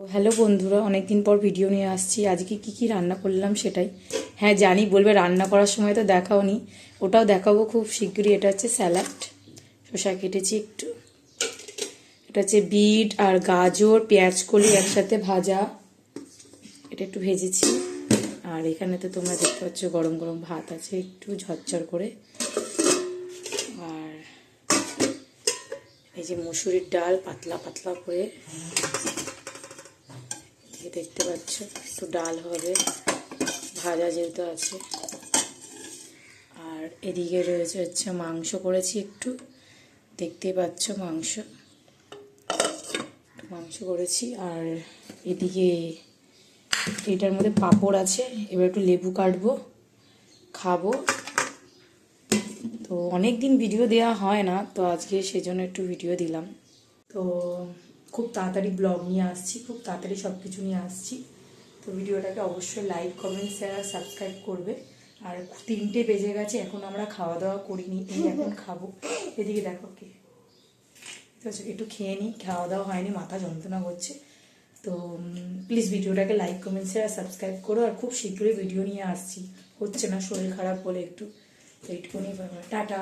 Hello বন্ধুরা, অনেকদিন পর ভিডিও নিয়ে আসছি। আজকে কি কি রান্না করলাম সেটাই। হ্যাঁ জানি, বলবে রান্না করার সময় তো দেখাওনি ওটাও দেখাবো খুব শীঘ্রই এটা হচ্ছে স্যালাড শসা কেটেছি একটু। এটা হচ্ছে বিট আর গাজর, পেঁয়াজ কলি একসাথে ভাজা। এটা একটু ভেজেছি। আর এখানে তো তোমরা দেখতে পাচ্ছ গরম গরম ভাত আছে একটু ঝরঝর করে। আর এই যে মুসুরির ডাল, পাতলা পাতলা করে। দেখতে পাচ্ছ, একটু ডাল হবে, ভাজা যেহেতু আছে। আর এদিকে রয়েছে হচ্ছে মাংস, করেছি একটু। দেখতেই পাচ্ছ মাংস। মাংস করেছি। আর এদিকে এটার মধ্যে পাঁপড় আছে, এবার একটু লেবু কাটবো, খাব। তো অনেক দিন ভিডিও দেওয়া হয় না, তো আজকে সেজন্য একটু ভিডিও দিলাম। তো খুব তাড়াতাড়ি ব্লগ নিয়ে আসছি, খুব তাড়াতাড়ি সব কিছু নিয়ে আসছি। তো ভিডিওটাকে অবশ্যই লাইক কমেন্ট শেয়ার আর সাবস্ক্রাইব করবে। আর তিনটে বেজে গেছে, এখন আমরা খাওয়া দাওয়া করিনি, এই এখন খাব। এদিকে দেখো কে। তো একটু খেয়ে নিই খাওয়া দাওয়া হয়নি, মাথা যন্ত্রণা করছে। তো প্লিজ ভিডিওটাকে লাইক কমেন্ট শেয়ার আর সাবস্ক্রাইব করো। আর খুব শীঘ্রই ভিডিও নিয়ে আসছি। হচ্ছে না শরীর খারাপ বলে একটু। এইটুকুনি টাটা।